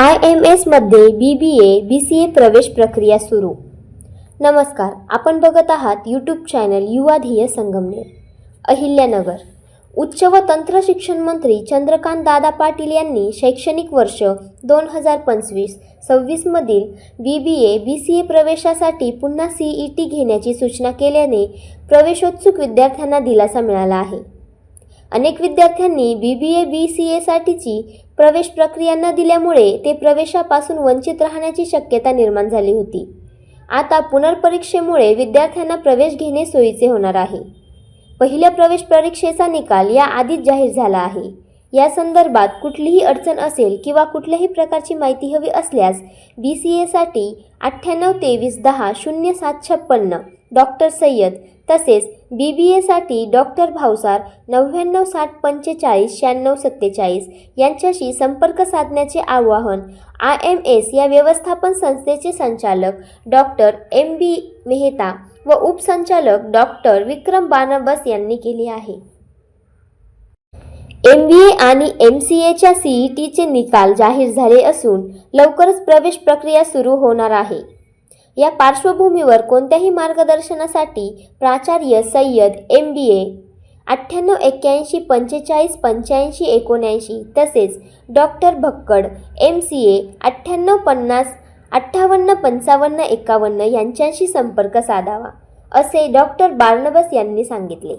I M एसमध्ये B B A B C A प्रवेश प्रक्रिया सुरू. नमस्कार आपण बघत आहात यूट्यूब चॅनल युवा ध्येय संगमनेर अहिल्यानगर. उच्च व तंत्र शिक्षण मंत्री चंद्रकांत दादा पाटील यांनी शैक्षणिक वर्ष दोन हजार पंचवीस सव्वीसमधील बी बी ए बी सी ए प्रवेशासाठी पुन्हा सी ई टी घेण्याची सूचना केल्याने प्रवेशोत्सुक विद्यार्थ्यांना दिलासा मिळाला आहे. अनेक विद्यार्थ्यांनी बी बी ए बी सी एसाठीची प्रवेश प्रक्रिया न दिल्यामुळे ते प्रवेशापासून वंचित राहण्याची शक्यता निर्माण झाली होती. आता पुनर्परीक्षेमुळे विद्यार्थ्यांना प्रवेश घेणे सोयीचे होणार आहे. पहिल्या प्रवेश परीक्षेचा निकाल या आधीच जाहीर झाला आहे. या संदर्भात कुठलीही अडचण असेल किंवा कुठल्याही प्रकारची माहिती हवी असल्यास बी सी एसाठी अठ्ठ्याण्णव तेवीस दहा शून्य सात छप्पन्न डॉक्टर सय्यद तसेच बी बी एसाठी डॉक्टर भावसार नव्याण्णव साठ पंचेचाळीस शहाण्णव सत्तेचाळीस यांच्याशी संपर्क साधण्याचे आवाहन आय एम एस या व्यवस्थापन संस्थेचे संचालक डॉक्टर एम बी मेहता व उपसंचालक डॉक्टर विक्रम बानबस यांनी केले आहे. एम बी ए आणि एम सी एच्या सी ई टीचे निकाल जाहीर झाले असून लवकरच प्रवेश प्रक्रिया सुरू होणार आहे. या पार्श्वभूमीवर कोणत्याही मार्गदर्शनासाठी प्राचार्य सय्यद एम बी ए अठ्ठ्याण्णव एक्क्याऐंशी पंचेचाळीस पंच्याऐंशी एकोणऐंशी तसेच doctor Bhakkad M C A अठ्ठ्याण्णव पन्नास अठ्ठावन्न पंचावन्न एकावन्न यांच्याशी संपर्क साधावा असे डॉक्टर बार्नबस यांनी सांगितले.